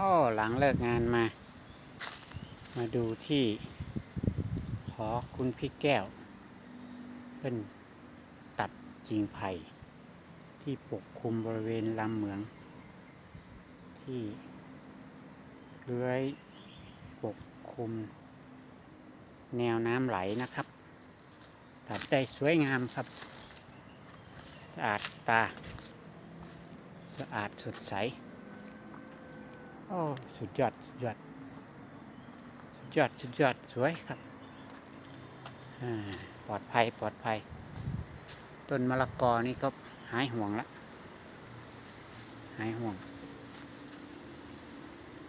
อ้อหลังเลิกงานมา มาดูที่หอคุณพี่แก้ว เป็นตัดจิงไผ่ที่ปกคลุมบริเวณลำเหมือง ที่เลื้อยปกคลุม แนวน้ำไหลนะครับ ตัดได้สวยงามครับ สะอาดตา สะอาดสดใส อ้สุดยอดสุดยอดสุดยอดสุดยอดสวยครับอาปลอดภัยปลอดภัย ต้นมะละกอนี่ก็หายห่วงละหายห่วง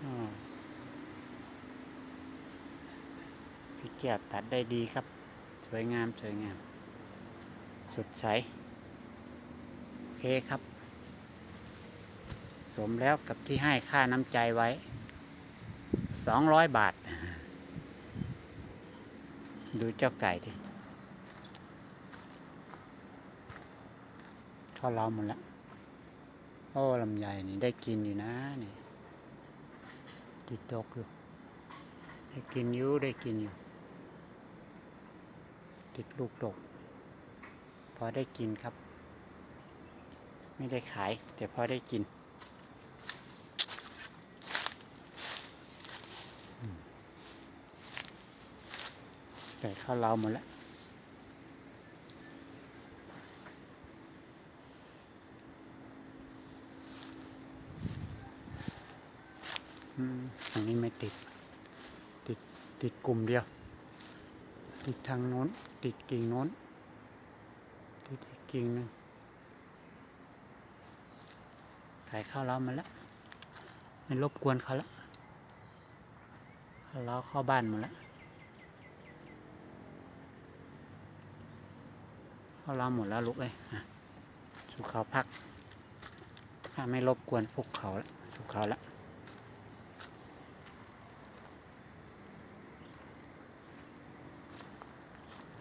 อาพี่แก้วตัดได้ดีครับ สวยงามสวยงาม สดใส โอเคครับ สมแล้วกับที่ให้ค่าน้ำใจไว้ สองร้อยบาท ดูเจ้าไก่ดิทอดเราหมดแล้ว โอ้ลำไยนี่ได้กินอยู่นะนี่ติดดกอยู่ได้กินอยู่ได้กินอยู่ ติดลูกดก พอได้กินครับ ไม่ได้ขาย แต่พอได้กิน ใส่ข้าวเราหมดแล้วอืมอันนี้ไม่ติด ติด ติดกลุ่มเดียว ติดทางโน้น ติดกิ่งโน้น ติดอีกกิ่งหนึ่งใส่ข้าวเรามาแล้ว ไม่รบกวนเขาแล้วข้าวเราเข้าบ้านหมดแล้ว ข้าวเราหมดแล้วลูกเลยอะสุขเขาพัก ถ้าไม่รบกวนพวกเขาแล้วสุขเขาแล้ว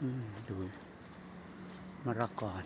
อืมดูมะละกอน